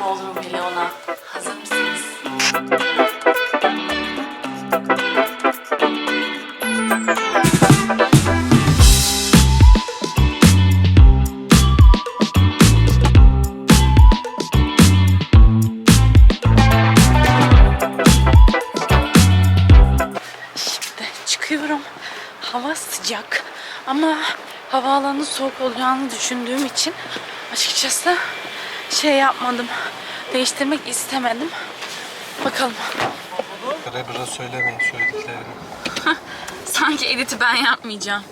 Bodrum vloguna. Hazır mısınız? Şimdi çıkıyorum. Hava sıcak ama havaalanı soğuk olacağını düşündüğüm için açıkçası şey yapmadım. Değiştirmek istemedim. Bakalım. Rebra söylemeyin söylediklerini. Sanki editi ben yapmayacağım.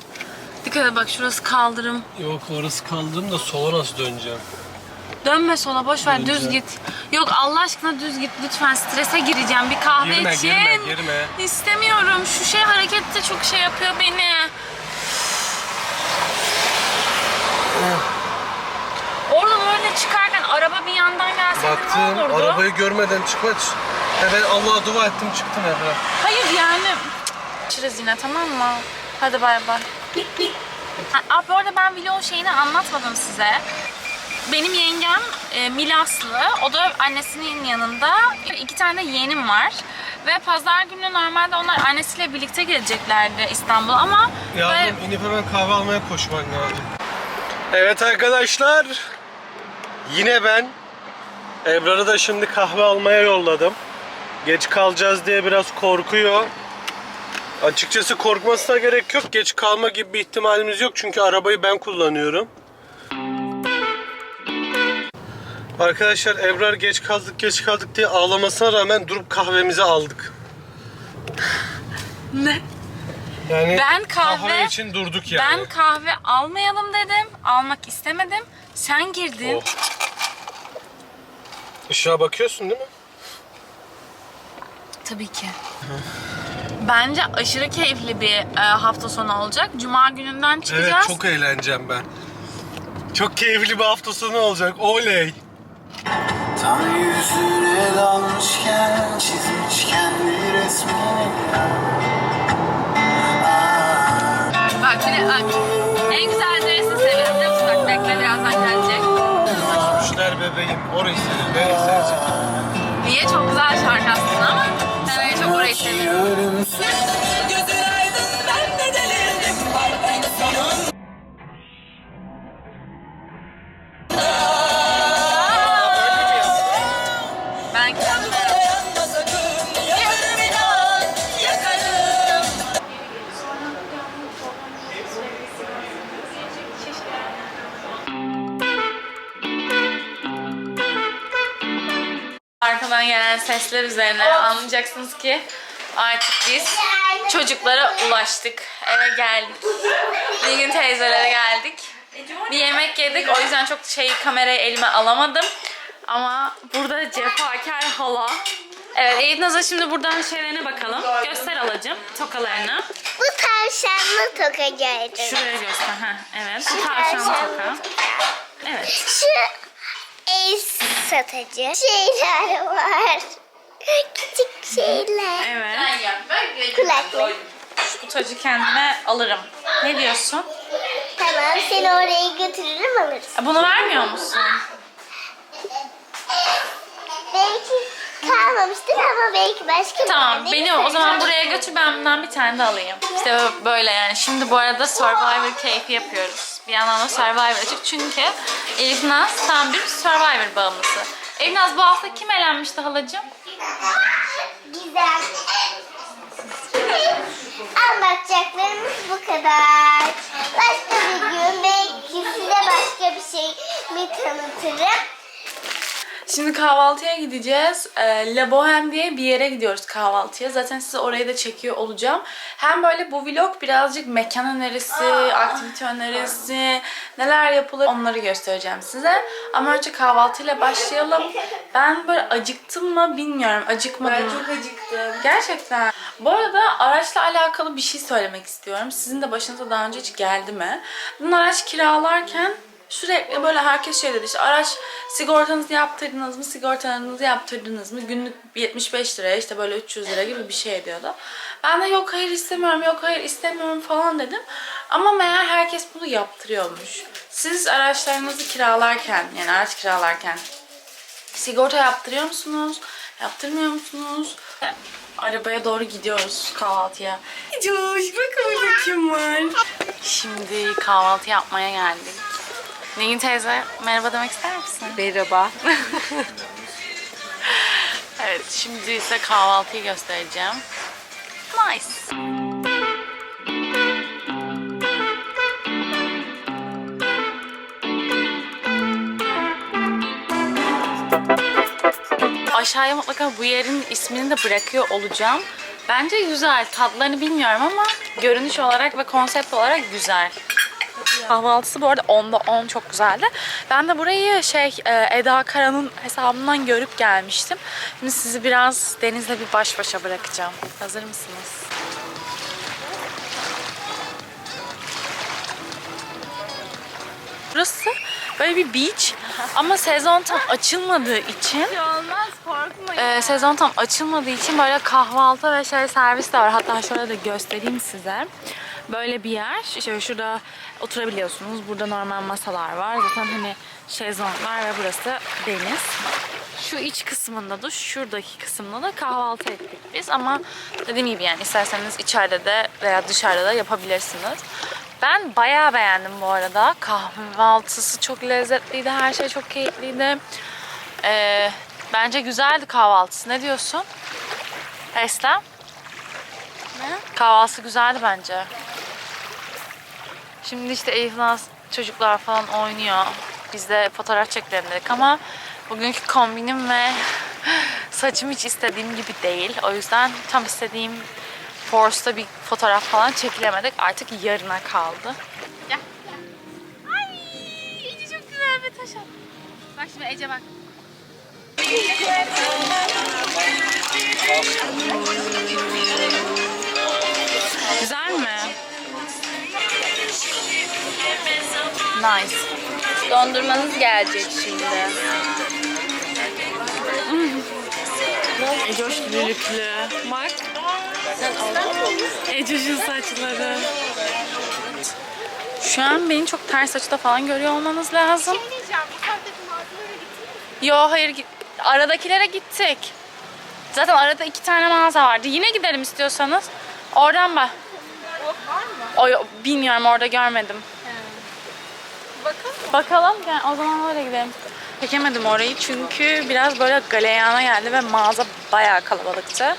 Dikkat et bak şurası kaldırım. Yok orası kaldırım da sola nasıl döneceğim? Dönme sola boş ver düz Döneceğim. git. Yok Allah aşkına düz git lütfen strese gireceğim bir kahve Girme, için. girme, girme. İstemiyorum şu şey hareket de çok şey yapıyor beni. Araba bir yandan gelse ne Baktım olurdu? arabayı görmeden çıkmak için. Ya ben Allah'a dua ettim çıktım Ebra. Hayır yani. Çırız yine tamam mı? Hadi bay bay. Ha, Abi bu arada ben vlog şeyini anlatmadım size. Benim yengem e, Milaslı. O da annesinin yanında. iki tane yeğenim var. Ve pazar günü normalde onlar annesiyle birlikte geleceklerdi İstanbul'a ama Yavrum böyle- inip hemen kahve almaya koşman lazım. Evet arkadaşlar. Yine ben. Ebrar'ı da şimdi kahve almaya yolladım. Geç kalacağız diye biraz korkuyor. Açıkçası korkmasına gerek yok. Geç kalma gibi bir ihtimalimiz yok. Çünkü arabayı ben kullanıyorum. Arkadaşlar Ebrar geç kaldık geç kaldık diye ağlamasına rağmen durup kahvemizi aldık. ne? Yani Ben kahve- için durduk yani. Ben kahve almayalım dedim. Almak istemedim. Sen girdin. Oh. Işığa bakıyorsun değil mi? Tabii ki. Bence aşırı keyifli bir e, hafta sonu olacak. Cuma gününden çıkacağız. Evet çok eğleneceğim ben. Çok keyifli bir hafta sonu olacak. Oley. Tam yüzüne dalmışken çizmişken bir resmini Bak de bak. En güzel bebeğim. Orayı senin. Sevecek? Niye? Çok güzel şarkı aslında ama ben en çok orayı seviyorum. Sesler üzerine anlayacaksınız ki artık biz çocuklara ulaştık. Eve geldik. Bir gün teyzelere geldik. Bir yemek yedik. O yüzden çok şey kamerayı elime alamadım. Ama burada cefakar hala. Evet Naz'a şimdi buradan şeylerine bakalım. Göster alacım tokalarını. Bu tavşanlı toka gördüm. Şuraya göster. Heh, evet. Bu tavşan toka. Evet. Şu el satıcı şeyler var. Küçük şeyler. Evet. Kulaklık. Şu tacı kendime alırım. Ne diyorsun? Tamam seni oraya götürürüm alırız. E, Bunu vermiyor musun? Belki kalmamıştır ama belki başka bir Tamam yerde beni o zaman buraya götür ben bundan bir tane de alayım. İşte böyle yani. Şimdi bu arada Survivor keyfi yapıyoruz. Bir yandan da Survivor açık çünkü Elif Naz tam bir Survivor bağımlısı. Elif Naz bu hafta kim elenmişti halacığım? Güzel. Anlatacaklarımız bu kadar. Başka bir gün belki size başka bir şey mi tanıtırım. Şimdi kahvaltıya gideceğiz. Ee, La Boheme diye bir yere gidiyoruz kahvaltıya. Zaten size orayı da çekiyor olacağım. Hem böyle bu vlog birazcık mekan önerisi, aktivite önerisi, neler yapılır onları göstereceğim size. Ama önce kahvaltıyla başlayalım. Ben böyle acıktım mı bilmiyorum. Acıkmadım. Ben çok acıktım. Gerçekten. Bu arada araçla alakalı bir şey söylemek istiyorum. Sizin de başınıza daha önce hiç geldi mi? Bunun araç kiralarken Sürekli böyle herkes şey dedi işte araç sigortanızı yaptırdınız mı, sigortanızı yaptırdınız mı? Günlük 75 liraya işte böyle 300 lira gibi bir şey diyordu. Ben de yok hayır istemiyorum, yok hayır istemiyorum falan dedim. Ama meğer herkes bunu yaptırıyormuş. Siz araçlarınızı kiralarken yani araç kiralarken Sigorta yaptırıyor musunuz? Yaptırmıyor musunuz? Arabaya doğru gidiyoruz kahvaltıya. Coş bakın burada kim var. Şimdi kahvaltı yapmaya geldik. Nilgün teyze merhaba demek ister misin? Merhaba. Evet şimdi ise kahvaltıyı göstereceğim. Nice. Aşağıya mutlaka bu yerin ismini de bırakıyor olacağım. Bence güzel. Tatlarını bilmiyorum ama görünüş olarak ve konsept olarak güzel. Kahvaltısı bu arada 10'da 10 çok güzeldi. Ben de burayı şey e, Eda Kara'nın hesabından görüp gelmiştim. Şimdi sizi biraz denizle bir baş başa bırakacağım. Hazır mısınız? Burası böyle bir beach ama sezon tam açılmadığı için Olmaz korkma. ee, sezon tam açılmadığı için böyle kahvaltı ve şey servis de var. Hatta şöyle de göstereyim size. Böyle bir yer. İşte şurada oturabiliyorsunuz. Burada normal masalar var. Zaten hani şezlonglar ve burası deniz. Şu iç kısmında da şuradaki kısımda da kahvaltı ettik biz ama dediğim gibi yani isterseniz içeride de veya dışarıda da yapabilirsiniz. Ben bayağı beğendim bu arada. Kahvaltısı çok lezzetliydi. Her şey çok keyifliydi. Ee, bence güzeldi kahvaltısı. Ne diyorsun? Eslem? Ne? Kahvaltısı güzeldi bence. Şimdi işte Elif çocuklar falan oynuyor. Biz de fotoğraf çekelim dedik ama bugünkü kombinim ve saçım hiç istediğim gibi değil. O yüzden tam istediğim Force'da bir fotoğraf falan çekilemedik. Artık yarına kaldı. Gel. Ay, Ece çok güzel bir taş at. Bak şimdi Ece bak. Nice. Dondurmanız gelecek şimdi. Ecoş lülüklü. Bak. Ecoş'un saçları. Şu an beni çok ters açıda falan görüyor olmanız lazım. Yo hayır git. Aradakilere gittik. Zaten arada iki tane mağaza vardı. Yine gidelim istiyorsanız. Oradan bak. O, yo- bilmiyorum orada görmedim. Bakalım. Bakalım. Yani o zaman öyle gidelim. Çekemedim orayı çünkü biraz böyle galeyana geldi ve mağaza bayağı kalabalıktı.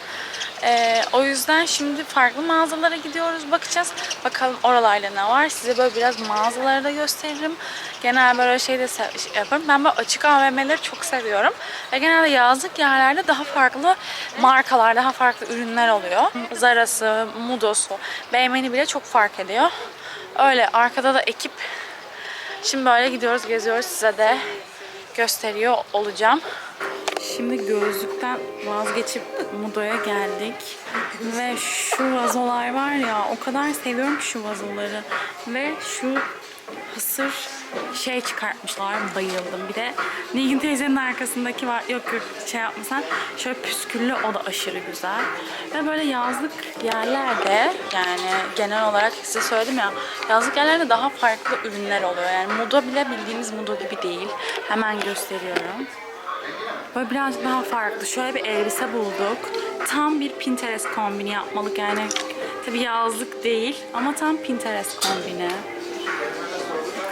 Ee, o yüzden şimdi farklı mağazalara gidiyoruz bakacağız. Bakalım oralarda ne var. Size böyle biraz mağazaları da gösteririm. Genel böyle şey de şey yaparım. Ben böyle açık AVM'leri çok seviyorum. Ve genelde yazlık yerlerde daha farklı markalar, daha farklı ürünler oluyor. Zara'sı, Mudo'su, Beymen'i bile çok fark ediyor. Öyle arkada da ekip Şimdi böyle gidiyoruz, geziyoruz. Size de gösteriyor olacağım. Şimdi gözlükten vazgeçip Mudo'ya geldik. Ve şu vazolar var ya, o kadar seviyorum ki şu vazoları. Ve şu hasır şey çıkartmışlar, bayıldım. Bir de Nilgün teyzenin arkasındaki var, yok yok şey yapmasan, şöyle püsküllü, o da aşırı güzel. Ve böyle yazlık yerlerde, yani genel olarak size söyledim ya, yazlık yerlerde daha farklı ürünler oluyor. Yani Mudo bile bildiğimiz Mudo gibi değil. Hemen gösteriyorum. Böyle birazcık daha farklı. Şöyle bir elbise bulduk. Tam bir Pinterest kombini yapmalık yani. Tabii yazlık değil ama tam Pinterest kombini.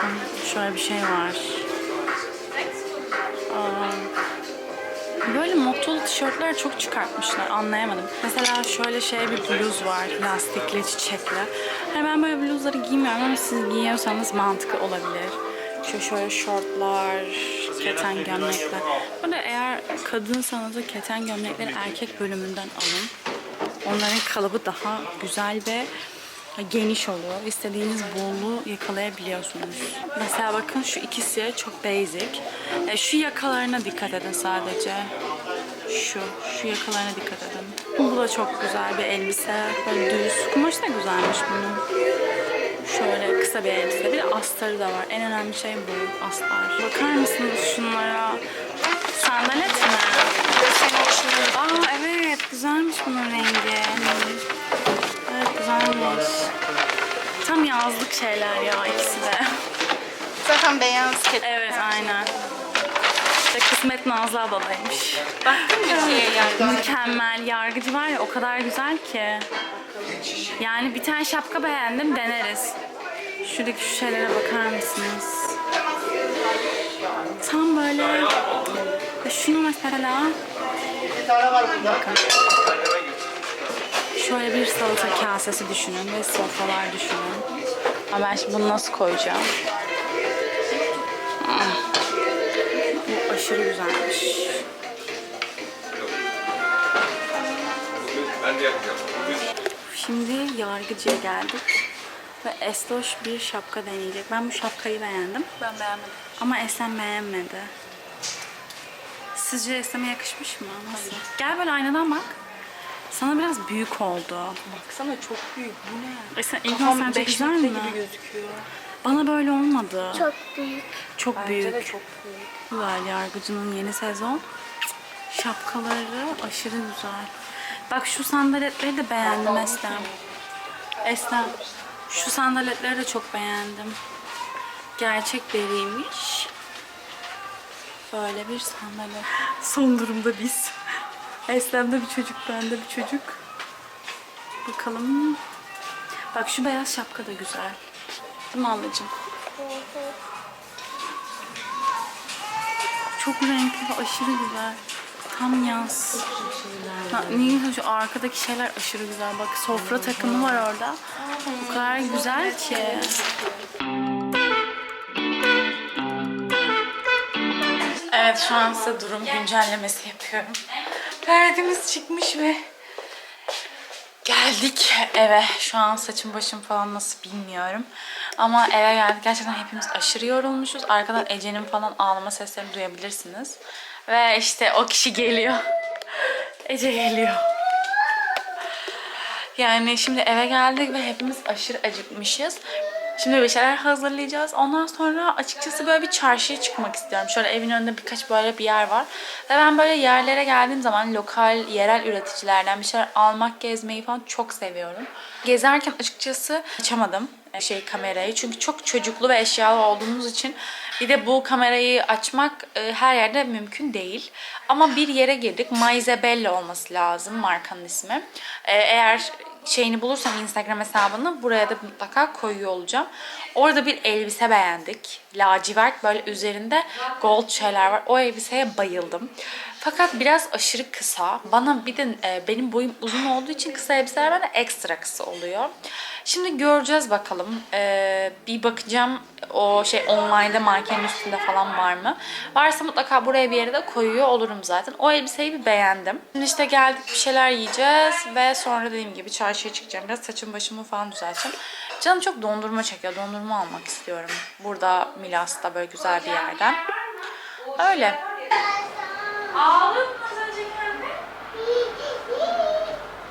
Bakın şöyle bir şey var. Aa, Böyle mottolu tişörtler çok çıkartmışlar. Anlayamadım. Mesela şöyle şey bir bluz var. Lastikli, çiçekli. Hani ben böyle bluzları giymiyorum ama siz giyiyorsanız mantıklı olabilir. Şu şöyle şortlar, keten gömlekler. Burada eğer kadınsanız da keten gömlekleri erkek bölümünden alın. Onların kalıbı daha güzel ve geniş oluyor. İstediğiniz bolluğu yakalayabiliyorsunuz. Mesela bakın şu ikisi çok basic. E, şu yakalarına dikkat edin sadece. Şu, şu yakalarına dikkat edin. Bu da çok güzel bir elbise. Böyle düz. Kumaş da güzelmiş bunun. Şöyle kısa bir elbise. Bir de astarı da var. En önemli şey bu astar. Bakar mısınız şunlara? Sandalet mi? Aa evet güzelmiş bunun rengi. Evet güzelmiş. Tam yazlık şeyler ya ikisi de. Zaten beyaz ket. Evet aynen. İşte kısmet Nazlı abladaymış. Baktın mı yargı? Mükemmel. Yargıcı var ya o kadar güzel ki. Yani bir tane şapka beğendim deneriz. Şuradaki şu şeylere bakar mısınız? Tam böyle. Şunu mesela. Bakın. Şöyle bir salata kasesi düşünün ve sofralar düşünün. Ama ben şimdi bunu nasıl koyacağım? Ah. Bu aşırı güzelmiş. Şimdi yargıcıya geldik. Ve Esloş bir şapka deneyecek. Ben bu şapkayı beğendim. Ben beğenmedim. Ama Eslem beğenmedi. Sizce Eslem'e yakışmış mı? Nasıl? Gel böyle aynadan bak. Sana biraz büyük oldu. Baksana çok büyük. Bu ne? Eslem ilk sence beş güzel metre mi? gibi gözüküyor. Bana böyle olmadı. Çok büyük. Çok Bence büyük. de çok büyük. Güzel Yargıcı'nın yeni sezon. Şapkaları aşırı güzel. Bak şu sandaletleri de beğendim Eslem. Eslem. Şu sandaletleri de çok beğendim. Gerçek deriymiş. Böyle bir sandalet. Son durumda biz. Eslem'de bir çocuk, bende bir çocuk. Bakalım. Bak şu beyaz şapka da güzel. Değil mi ablacığım? Çok renkli ve aşırı güzel. Tam yaz. Ha, niye? Şu arkadaki şeyler aşırı güzel. Bak sofra takımı var orada. O kadar güzel ki. Evet şu an size durum güncellemesi yapıyorum. Perdemiz çıkmış ve geldik eve. Şu an saçım başım falan nasıl bilmiyorum. Ama eve geldik. Gerçekten hepimiz aşırı yorulmuşuz. Arkadan Ece'nin falan ağlama seslerini duyabilirsiniz. Ve işte o kişi geliyor. Ece geliyor. Yani şimdi eve geldik ve hepimiz aşırı acıkmışız. Şimdi bir şeyler hazırlayacağız. Ondan sonra açıkçası böyle bir çarşıya çıkmak istiyorum. Şöyle evin önünde birkaç böyle bir yer var. Ve ben böyle yerlere geldiğim zaman lokal, yerel üreticilerden bir şeyler almak, gezmeyi falan çok seviyorum. Gezerken açıkçası açamadım e, şey kamerayı. Çünkü çok çocuklu ve eşyalı olduğumuz için bir de bu kamerayı açmak e, her yerde mümkün değil. Ama bir yere girdik. Maizebella olması lazım markanın ismi. E, eğer şeyini bulursam Instagram hesabını buraya da mutlaka koyuyor olacağım. Orada bir elbise beğendik. Lacivert böyle üzerinde gold şeyler var. O elbiseye bayıldım. Fakat biraz aşırı kısa. Bana bir de e, benim boyum uzun olduğu için kısa elbiseler bana ekstra kısa oluyor. Şimdi göreceğiz bakalım. Ee, bir bakacağım o şey online'da mankenin üstünde falan var mı? Varsa mutlaka buraya bir yere de koyuyor olurum zaten. O elbiseyi bir beğendim. Şimdi işte geldik bir şeyler yiyeceğiz ve sonra dediğim gibi çarşıya çıkacağım. Biraz saçım başımı falan düzelteceğim. Canım çok dondurma çekiyor. Dondurma almak istiyorum. Burada Milas'ta böyle güzel bir yerden. Öyle. Ağladın az önce kendi.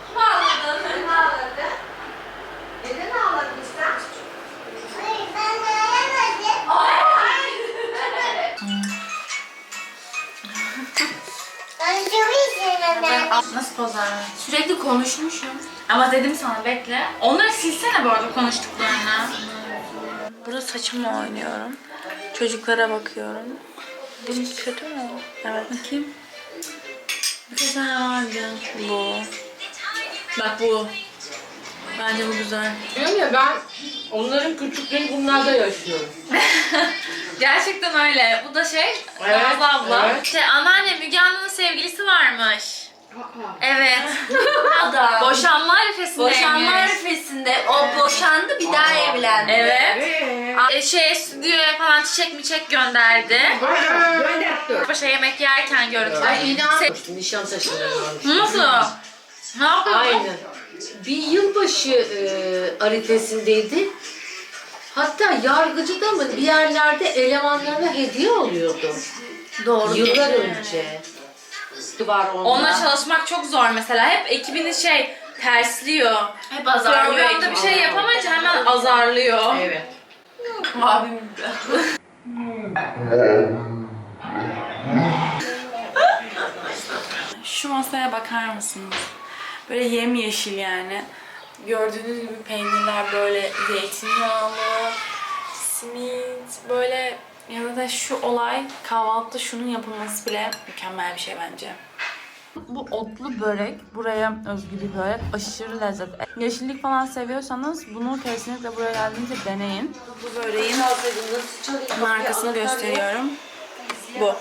Kim ağladı? Kim ağladı? Neden ağladın sen? Hayır ben ağlamadım. Ben çok üzüldüm. Nasıl vermek? Sürekli konuşmuşum. Ama dedim sana bekle. Onları silsene bu arada konuştuklarını. Burada saçımla oynuyorum. Çocuklara bakıyorum. Bu kötü mü? Evet. Bakayım. Güzel. Bu. Bak bu. Bence bu güzel. Diyorum ya ben onların küçükleri bunlarda yaşıyorum. Gerçekten öyle. Bu da şey, Evet, Nazlı abla. evet. İşte anneanne Müge Anlı'nın sevgilisi varmış. Evet. Adam. Boşanma arifesindeymiş. Boşanma arifesinde o boşandı bir daha evlendi. Evet. E, şey stüdyoya falan çiçek miçek gönderdi. Gönderdi. Paşa yemek yerken görüntüler. Ay inanmıştım Nişantaşı'ndan almış. Nasıl? Ne yapıyorsun? Aynen. Bir yılbaşı e, arifesindeydi. Hatta yargıcıda mı bir yerlerde elemanlarına hediye oluyordu. Doğru. Yıllar önce. Var onda. Onunla çalışmak çok zor mesela. Hep ekibini şey tersliyor. Hep azarlıyor Programda bir şey yapamayınca hemen azarlıyor. Evet. Abim. Şu masaya bakar mısınız? Böyle yemyeşil yani. Gördüğünüz gibi peynirler böyle zeytinyağlı, simit, böyle Ya da şu olay kahvaltıda şunun yapılması bile mükemmel bir şey bence. Bu otlu börek buraya özgü bir börek. Aşırı lezzetli. Yeşillik falan seviyorsanız bunu kesinlikle buraya geldiğinizde deneyin. Bu böreğin markasını gösteriyorum. Bu.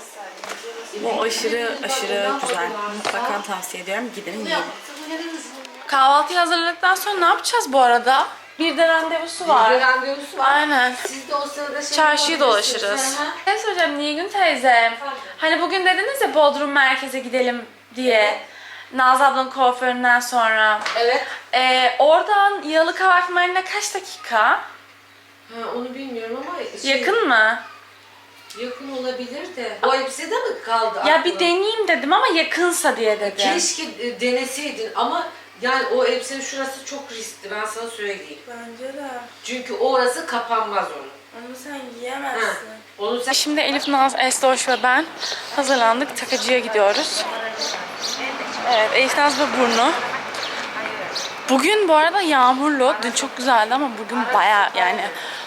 Bu aşırı aşırı güzel. Mutlaka tavsiye ediyorum. Gidin yiyin. Kahvaltıyı hazırladıktan sonra ne yapacağız bu arada? Bir de randevusu var. Bir randevusu var. Aynen. Siz de o sırada şey Çarşıyı dolaşırız. Ne soracağım Nilgün teyze? Hani bugün dediniz ya Bodrum merkeze gidelim diye. Nazlı ablanın kuaföründen sonra. Evet. Ee, oradan Yalı Kavak Marina kaç dakika? Ha, onu bilmiyorum ama şey, Yakın mı? yakın olabilir de. O elbise de mi kaldı? Ya bir aklına? deneyeyim dedim ama yakınsa diye dedim. Keşke e, deneseydin ama yani o elbisenin şurası çok riskli ben sana söyleyeyim. Bence de. Çünkü orası kapanmaz onun. Onu sen Ha. Şimdi Elif Naz, Estoş ve ben hazırlandık. Takıcıya gidiyoruz. Evet, Elif Naz ve Burnu. Bugün bu arada yağmurlu. Dün çok güzeldi ama bugün baya yani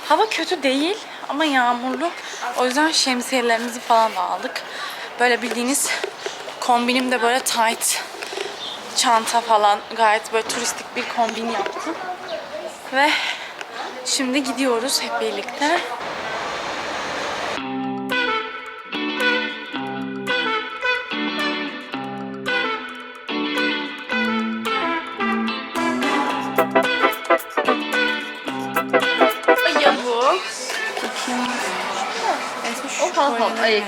hava kötü değil ama yağmurlu. O yüzden şemsiyelerimizi falan da aldık. Böyle bildiğiniz kombinim de böyle tight çanta falan gayet böyle turistik bir kombin yaptım. Ve şimdi gidiyoruz hep birlikte. O ayık.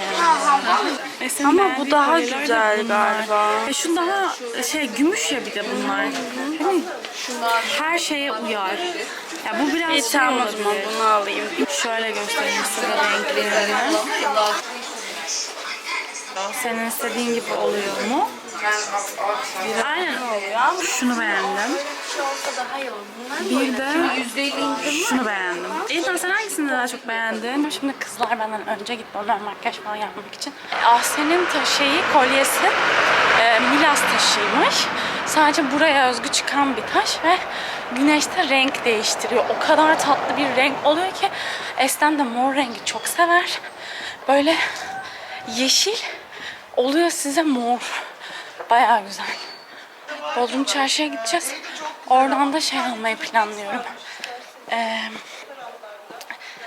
Ama bu daha güzel galiba. E şu daha şey gümüş ya bir de bunlar. Hani her şeye uyar. Ya bu biraz şey olabilir. bunu alayım. Şöyle göstereyim size renklerini. Senin istediğin gibi oluyor mu? Aynen. Şunu beğendim. Bir de şunu beğendim. İlhan sen hangisini daha çok beğendin? Şimdi kızlar benden önce gitti onlar makyaj falan yapmak için. Ta- şeyi, kolyesi e, Milas taşıymış. Sadece buraya özgü çıkan bir taş ve güneşte renk değiştiriyor. O kadar tatlı bir renk oluyor ki Esten de mor rengi çok sever. Böyle yeşil oluyor size mor. Bayağı güzel. Bodrum Çarşı'ya gideceğiz. Oradan da şey almayı planlıyorum. Ee,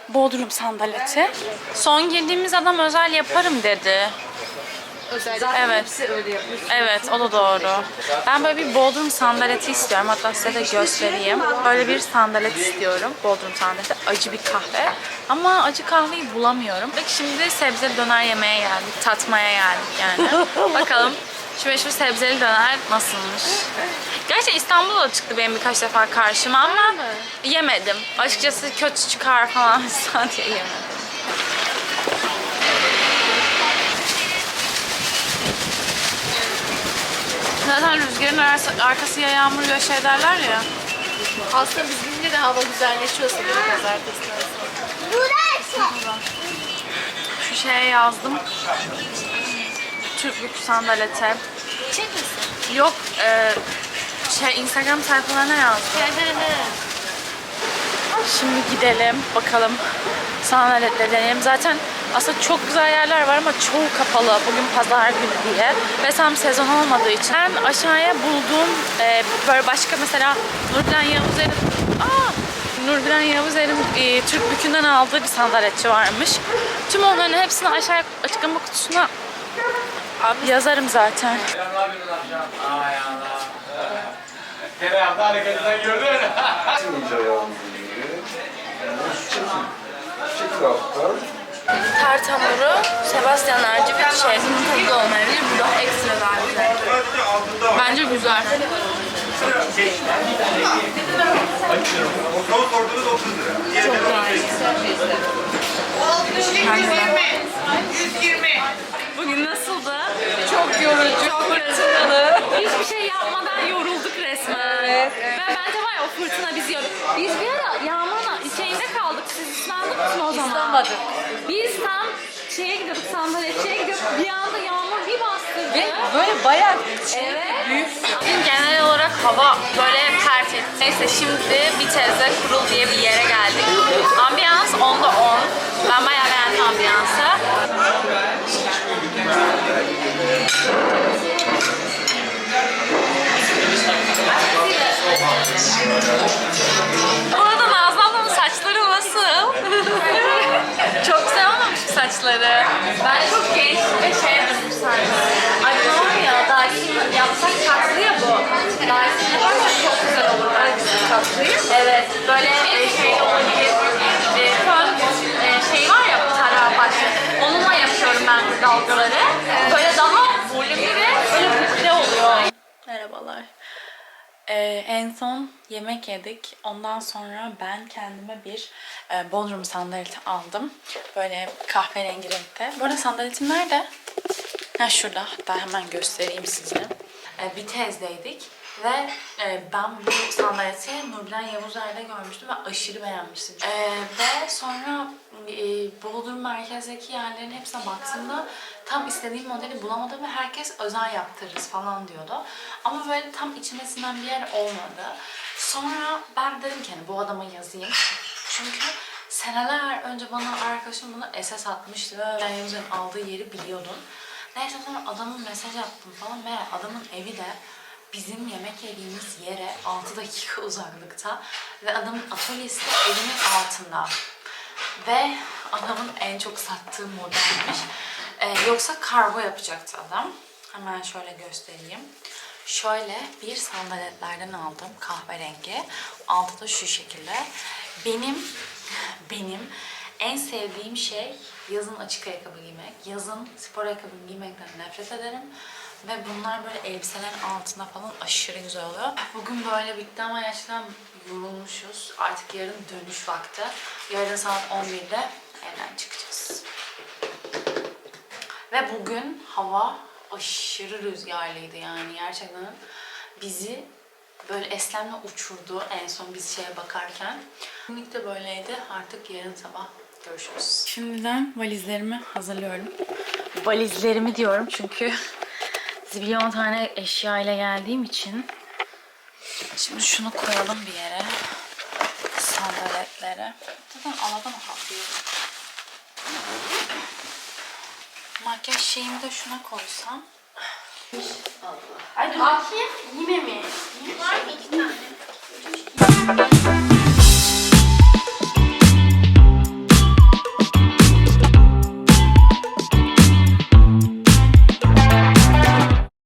Bodrum sandaleti. Son girdiğimiz adam özel yaparım dedi. Zaten Evet. hepsi öyle yapmış. Evet o da doğru. Ben böyle bir Bodrum sandaleti istiyorum. Hatta size de göstereyim. Böyle bir sandalet istiyorum. Bodrum sandaleti. Acı bir kahve. Ama acı kahveyi bulamıyorum. Peki şimdi sebze döner yemeye geldik. Tatmaya geldik yani. Bakalım şu meşhur sebzeli döner nasılmış? Gerçi İstanbul'da da çıktı benim birkaç defa karşıma ama yemedim. Açıkçası kötü çıkar falan diye yemedim. Zaten rüzgarın arası- arkası ya yağmur ya şey derler ya. Aslında biz gidince de hava güzelleşiyor sanırım pazartesinden sonra. Şu şeye yazdım. Türklük sandalete. Çek misin? Yok e, şey Instagram sayfalarına yazdım. Şimdi gidelim bakalım sandaletle deneyelim. Zaten aslında çok güzel yerler var ama çoğu kapalı bugün pazar günü diye. Ve tam sezon olmadığı için. Ben aşağıya bulduğum e, böyle başka mesela Nurgülen Yavuzer'in Aa! Nurgülen Yavuzer'in e, Türk Bükü'nden aldığı bir sandaletçi varmış. Tüm onların hepsini aşağıya açıklama kutusuna yazarım zaten. Tereyağında hareketinden gördün. Çekil alttan. Tart hamuru, Sebastian harcı bir şey. Bunun tadı da olmayabilir. Bu daha ekstra daha güzel. Bence güzel. Bugün nasıldı? Çok yorucu. Çok fırtınalı. Hiçbir şey yapmadan yorulduk resmen. Evet. Ben bence var ya o fırtına bizi yordu. Biz bir ara yağmurla şeyinde kaldık. Siz ıslandınız mı o zaman? Islanmadık. Biz tam şeye gidiyorduk sandaletçiye gidiyorduk. Bir anda yağmur bir bastırdı. Ve böyle bayağı evet. büyük. Bugün genel olarak hava böyle pert etti. Neyse şimdi Bitez'de kurul diye bir yere geldik. Ambiyans 10'da Bu arada Nazlı ablamın saçları nasıl? çok güzel olmamış mı saçları? Ben çok genç ve şey durmuş sanki. Ay ne var ya, Dyson yapsak tatlı ya bu. Dyson yaparsak çok güzel olur bence. Tatlıyı? Evet, böyle e, şey olabilir. E, fön e, şey var ya, tarağı başlı. Onunla yapıyorum ben bu dalgaları. Böyle daha volümlü ve böyle bukle oluyor. Merhabalar. Ee, en son yemek yedik. Ondan sonra ben kendime bir e, Bodrum sandaleti aldım. Böyle kahverengi renkte. Bu arada sandaletim nerede? Ha şurada. Hatta hemen göstereyim size. Ee, bir tezdeydik. Ve e, ben bu sandaleti Nurbilen Yavuzer'de görmüştüm ve aşırı beğenmiştim. Ee, ve sonra e, Bodrum merkezdeki yerlerin hepsine baktığımda tam istediğim modeli bulamadım ve herkes özel yaptırırız falan diyordu. Ama böyle tam içime sinen bir yer olmadı. Sonra ben dedim ki hani bu adama yazayım. Çünkü seneler önce bana arkadaşım bunu SS atmıştı ve ben Yavuzer'in aldığı yeri biliyordum. Neyse sonra adamın mesaj attım falan ve adamın evi de bizim yemek yediğimiz yere 6 dakika uzaklıkta ve adamın atölyesi de evimin altında. Ve adamın en çok sattığı modelmiş. Ee, yoksa kargo yapacaktı adam. Hemen şöyle göstereyim. Şöyle bir sandaletlerden aldım kahverengi. Altı da şu şekilde. Benim benim en sevdiğim şey yazın açık ayakkabı giymek. Yazın spor ayakkabı giymekten nefret ederim. Ve bunlar böyle elbiselerin altına falan aşırı güzel oluyor. Bugün böyle bitti ama gerçekten yorulmuşuz. Artık yarın dönüş vakti. Yarın saat 11'de evden çıkacağız. Ve bugün hava aşırı rüzgarlıydı yani gerçekten bizi böyle eslemle uçurdu en son biz şeye bakarken. Günlük de böyleydi. Artık yarın sabah görüşürüz. Şimdiden valizlerimi hazırlıyorum. Valizlerimi diyorum çünkü zibilyon tane eşya ile geldiğim için. Şimdi şunu koyalım bir yere. Sandaletlere. Zaten aladan hafif. Makyaj şeyimi de şuna koysam. Ay bakayım yine mi? Var mı iki tane?